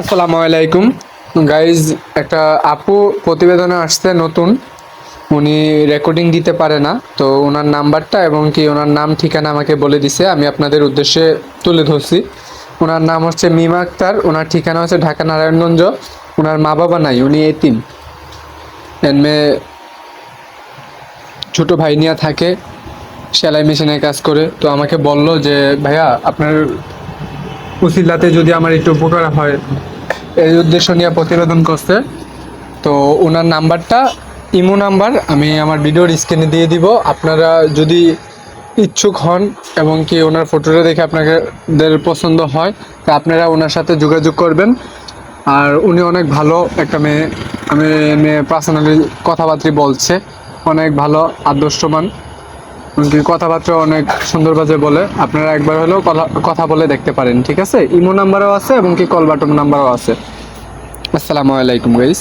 আসসালামু আলাইকুম। গাইজ একটা আপু প্রতিবেদনে আসছে নতুন। উনি রেকর্ডিং দিতে পারে না, তো ওনার নাম্বারটা এবং কি ওনার নাম ঠিকানা আমাকে বলে দিছে, আমি আপনাদের উদ্দেশ্যে তুলে ধরছি। ওনার নাম হচ্ছে মিমা আক্তার, ওনার ঠিকানা হচ্ছে ঢাকা নারায়ণগঞ্জ, ওনার মা বাবা নাই, উনি এতিম। এনমে ছোট ভাই নিয়ে থাকে, সেলাই মেশিনে কাজ করে, তো আমাকে বলল যে, ভাইয়া, আপনার উসিলাতে যদি আমার একটু উপকার হয়, এই উদ্দেশ্য নিয়ে প্রতিবেদন করছে। তো ওনার নাম্বারটা, ইমো নাম্বার, আমি আমার ভিডিওর স্ক্রিনে দিয়ে দিব। আপনারা যদি ইচ্ছুক হন এবং কি ওনার ফটোটা দেখে আপনাদের পছন্দ হয়, তা আপনারা ওনার সাথে যোগাযোগ করবেন। আর উনি অনেক ভালো একটা মেয়ে, আমি মেয়ে পার্সোনালি কথাবার্তা বলছে, অনেক ভালো আদর্শমান কথাবার্তা অনেক সুন্দর বাজে বলে। আপনারা একবার হলেও কথা বলে দেখতে পারেন, ঠিক আছে? ইমো নাম্বারও আছে এবং কি কল বাটন নাম্বারও আছে। আসসালামু আলাইকুম গাইস